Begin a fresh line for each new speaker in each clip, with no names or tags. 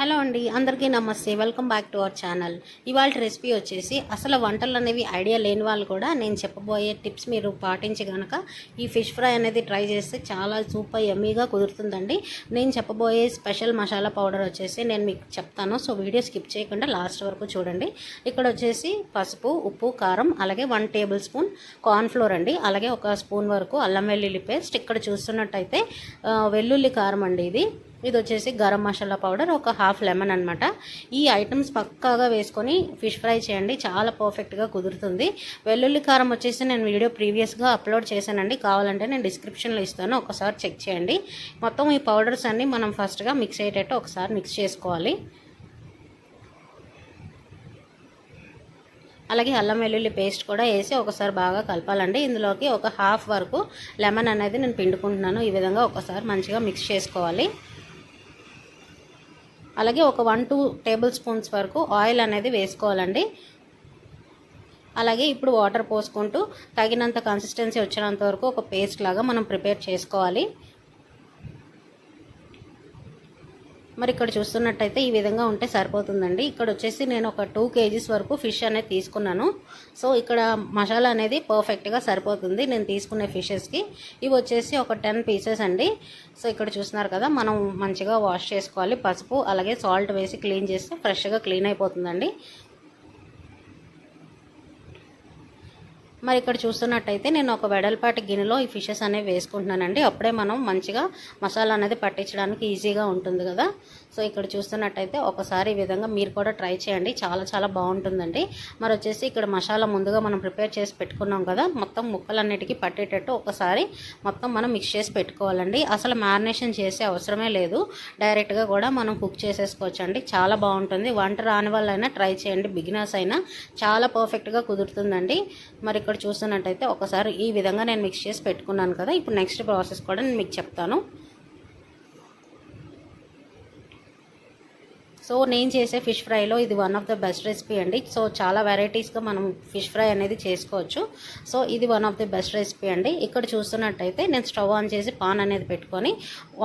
Hello అండి అందరికీ నమస్తే. Welcome back to our channel ఇవాళ రెసిపీ వచ్చేసి అసలు వంటలు అనేవి ఐడియా లేని వాళ్ళు కూడా నేను చెప్పబోయే టిప్స్ మీరు పాటించి కనుక ఈ ఫిష్ ఫ్రై అనేది ట్రై చేస్తే చాలా సూపర్ ఎమ్మీగా కుదురుతుందండి. నేను చెప్పబోయే స్పెషల్ మసాలా పౌడర్ వచ్చేసి నేను మీకు చెప్తాను. సో వీడియో స్కిప్ చేయకుండా లాస్ట్ వరకు చూడండి. ఇక్కడ వచ్చేసి పసుపు ఉప్పు కారం అలాగే వన్ టేబుల్ స్పూన్ కార్న్ఫ్లోర్ అండి. అలాగే ఒక స్పూన్ వరకు అల్లం వెల్లుల్లి పేస్ట్ ఇక్కడ చూస్తున్నట్టయితే వెల్లుల్లి కారం అండి ఇది. ఇది వచ్చేసి గరం మసాలా పౌడర్ ఒక హాఫ్ లెమన్ అనమాట ఈ ఐటమ్స్ పక్కాగా వేసుకొని ఫిష్ ఫ్రై చేయండి చాలా పర్ఫెక్ట్గా కుదురుతుంది. వెల్లుల్లి కారం వచ్చేసి నేను వీడియో ప్రీవియస్గా అప్లోడ్ చేశానండి. కావాలంటే నేను డిస్క్రిప్షన్లో ఇస్తాను ఒకసారి చెక్ చేయండి. మొత్తం ఈ పౌడర్స్ అన్ని మనం ఫస్ట్గా మిక్స్ అయ్యేటట్టు ఒకసారి మిక్స్ చేసుకోవాలి. అలాగే అల్లం వెల్లుల్లి పేస్ట్ కూడా వేసి ఒకసారి బాగా కలపాలండి. ఇందులోకి ఒక హాఫ్ వరకు లెమన్ అనేది నేను పిండుకుంటున్నాను. ఈ విధంగా ఒకసారి మంచిగా మిక్స్ చేసుకోవాలి. అలాగే ఒక వన్ టూ టేబుల్ స్పూన్స్ వరకు ఆయిల్ అనేది వేసుకోవాలండి. అలాగే ఇప్పుడు వాటర్ పోసుకుంటూ తగినంత కన్సిస్టెన్సీ వచ్చినంత వరకు ఒక పేస్ట్ లాగా మనం ప్రిపేర్ చేసుకోవాలి. మరి ఇక్కడ చూస్తున్నట్టయితే ఈ విధంగా ఉంటే సరిపోతుందండి. ఇక్కడ వచ్చేసి నేను ఒక టూ కేజీస్ వరకు ఫిష్ అనేది తీసుకున్నాను. సో ఇక్కడ మసాలా అనేది పర్ఫెక్ట్గా సరిపోతుంది నేను తీసుకునే ఫిషెస్కి ఇవి వచ్చేసి ఒక టెన్ పీసెస్ అండి. సో ఇక్కడ చూస్తున్నారు కదా మనం మంచిగా వాష్ చేసుకోవాలి పసుపు అలాగే సాల్ట్ వేసి క్లీన్ చేస్తే ఫ్రెష్గా క్లీన్ అయిపోతుందండి. మరి ఇక్కడ చూస్తున్నట్టయితే నేను ఒక వెడల్పాటి గిన్నెలో ఈ ఫిషెస్ అనేవి వేసుకుంటున్నానండి. అప్పుడే మనం మంచిగా మసాలా అనేది పట్టించడానికి ఈజీగా ఉంటుంది కదా. సో ఇక్కడ చూస్తున్నట్టయితే ఒకసారి ఈ విధంగా మీరు కూడా ట్రై చేయండి. చాలా చాలా బాగుంటుందండి. మరి వచ్చేసి ఇక్కడ మసాలా ముందుగా మనం ప్రిపేర్ చేసి పెట్టుకున్నాం కదా. మొత్తం ముక్కలన్నిటికీ పట్టేటట్టు ఒకసారి మొత్తం మనం మిక్స్ చేసి పెట్టుకోవాలండి. అసలు మ్యారినేషన్ చేసే అవసరమే లేదు. డైరెక్ట్గా కూడా మనం కుక్ చేసేసుకోవచ్చు అండి చాలా బాగుంటుంది. వంట రాని వాళ్ళైనా ట్రై చేయండి. బిగినర్స్ అయినా చాలా పర్ఫెక్ట్గా కుదురుతుందండి. మరి ఇక్కడ చూస్తున్నట్టయితే ఒకసారి ఈ విధంగా నేను మిక్స్ చేసి పెట్టుకున్నాను కదా. ఇప్పుడు నెక్స్ట్ ప్రాసెస్ కూడా నేను మీకు చెప్తాను. సో నేను చేసే ఫిష్ ఫ్రైలో ఇది one of the best recipe అండి. సో చాలా వెరైటీస్గా మనం ఫిష్ ఫ్రై అనేది చేసుకోవచ్చు. సో ఇది one of the best recipe అండి. ఇక్కడ చూస్తున్నట్టయితే నేను స్టవ్ ఆన్ చేసి పాన్ అనేది పెట్టుకొని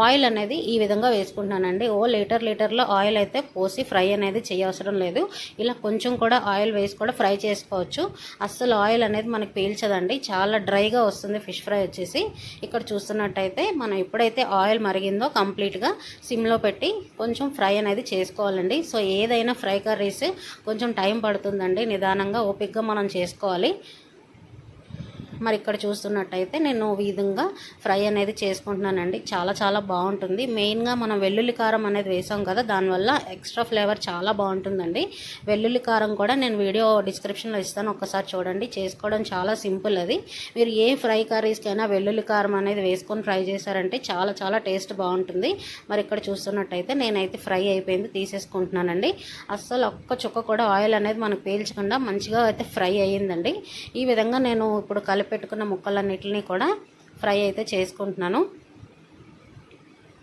ఆయిల్ అనేది ఈ విధంగా వేసుకుంటున్నానండి. ఓ లీటర్ లీటర్లో ఆయిల్ అయితే పోసి ఫ్రై అనేది చేయవసరం లేదు. ఇలా కొంచెం కూడా ఆయిల్ వేసి కూడా ఫ్రై చేసుకోవచ్చు. అస్సలు ఆయిల్ అనేది మనకి పీల్చదండి. చాలా డ్రైగా వస్తుంది ఫిష్ ఫ్రై వచ్చేసి. ఇక్కడ చూస్తున్నట్టయితే మనం ఎప్పుడైతే ఆయిల్ మరిగిందో కంప్లీట్గా సిమ్లో పెట్టి కొంచెం ఫ్రై అనేది చేసుకోవాలి. చేసుకోవాలండి. సో ఏదైనా ఫ్రై కర్రీస్ కొంచెం టైం పడుతుందండి. నిదానంగా ఓపిక్గా మనం చేసుకోవాలి. మరి ఇక్కడ చూస్తున్నట్టయితే నేను విధంగా ఫ్రై అనేది చేసుకుంటున్నానండి. చాలా చాలా బాగుంటుంది. మెయిన్గా మనం వెల్లుల్లి కారం అనేది వేసాం కదా దానివల్ల ఎక్స్ట్రా ఫ్లేవర్ చాలా బాగుంటుందండి. వెల్లుల్లి కారం కూడా నేను వీడియో డిస్క్రిప్షన్లో ఇస్తాను ఒకసారి చూడండి. చేసుకోవడం చాలా సింపుల్ అది. మీరు ఏ ఫ్రై కర్రీస్కైనా వెల్లుల్లి కారం అనేది వేసుకొని ఫ్రై చేశారంటే చాలా చాలా టేస్ట్ బాగుంటుంది. మరి ఇక్కడ చూస్తున్నట్టయితే నేనైతే ఫ్రై అయిపోయింది తీసేసుకుంటున్నానండి. అస్సలు ఒక్క చుక్క కూడా ఆయిల్ అనేది మనకు పీల్చకుండా మంచిగా అయితే ఫ్రై అయ్యిందండి. ఈ విధంగా నేను ఇప్పుడు కలిపి పెట్టుకున్న ముక్కలన్నిటిని కూడా ఫ్రై అయితే చేసుకుంటున్నాను.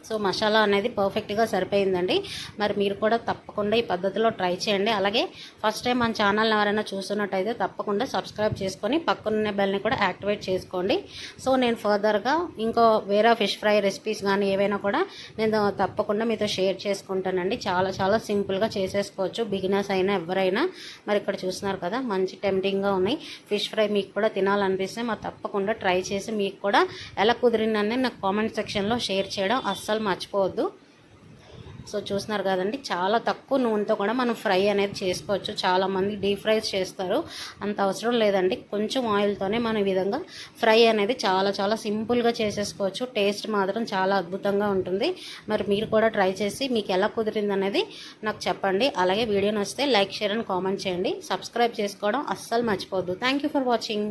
సో మసాలా అనేది పర్ఫెక్ట్గా సరిపోయిందండి. మరి మీరు కూడా తప్పకుండా ఈ పద్ధతిలో ట్రై చేయండి. అలాగే ఫస్ట్ టైం మన ఛానల్ని ఎవరైనా చూస్తున్నట్టయితే తప్పకుండా సబ్స్క్రైబ్ చేసుకొని పక్కనున్న బెల్ని కూడా యాక్టివేట్ చేసుకోండి. సో నేను ఫర్దర్గా ఇంకో వేరే ఫిష్ ఫ్రై రెసిపీస్ కానీ ఏవైనా కూడా నేను తప్పకుండా మీతో షేర్ చేసుకుంటానండి. చాలా చాలా సింపుల్గా చేసేసుకోవచ్చు. బిగినర్స్ అయినా ఎవరైనా మరి ఇక్కడ చూస్తున్నారు కదా మంచి టెంప్టింగ్గా ఉన్నాయి. ఫిష్ ఫ్రై మీకు కూడా తినాలనిపిస్తే మరి తప్పకుండా ట్రై చేసి మీకు కూడా ఎలా కుదిరిందని నాకు కామెంట్ సెక్షన్లో షేర్ చేయడం అస్సలు అస్సలు మర్చిపోవద్దు. సో చూస్తున్నారు కదండి చాలా తక్కువ నూనెతో కూడా మనం ఫ్రై అనేది చేసుకోవచ్చు. చాలామంది డీప్ ఫ్రైస్ చేస్తారు. అంత అవసరం లేదండి. కొంచెం ఆయిల్తోనే మనం ఈ విధంగా ఫ్రై అనేది చాలా చాలా సింపుల్గా చేసేసుకోవచ్చు. టేస్ట్ మాత్రం చాలా అద్భుతంగా ఉంటుంది. మరి మీరు కూడా ట్రై చేసి మీకు ఎలా కుదిరింది అనేది నాకు చెప్పండి. అలాగే వీడియో నచ్చితే లైక్ షేర్ అండ్ కామెంట్ చేయండి. సబ్స్క్రైబ్ చేసుకోవడం అస్సలు మర్చిపోవద్దు. Thank you for watching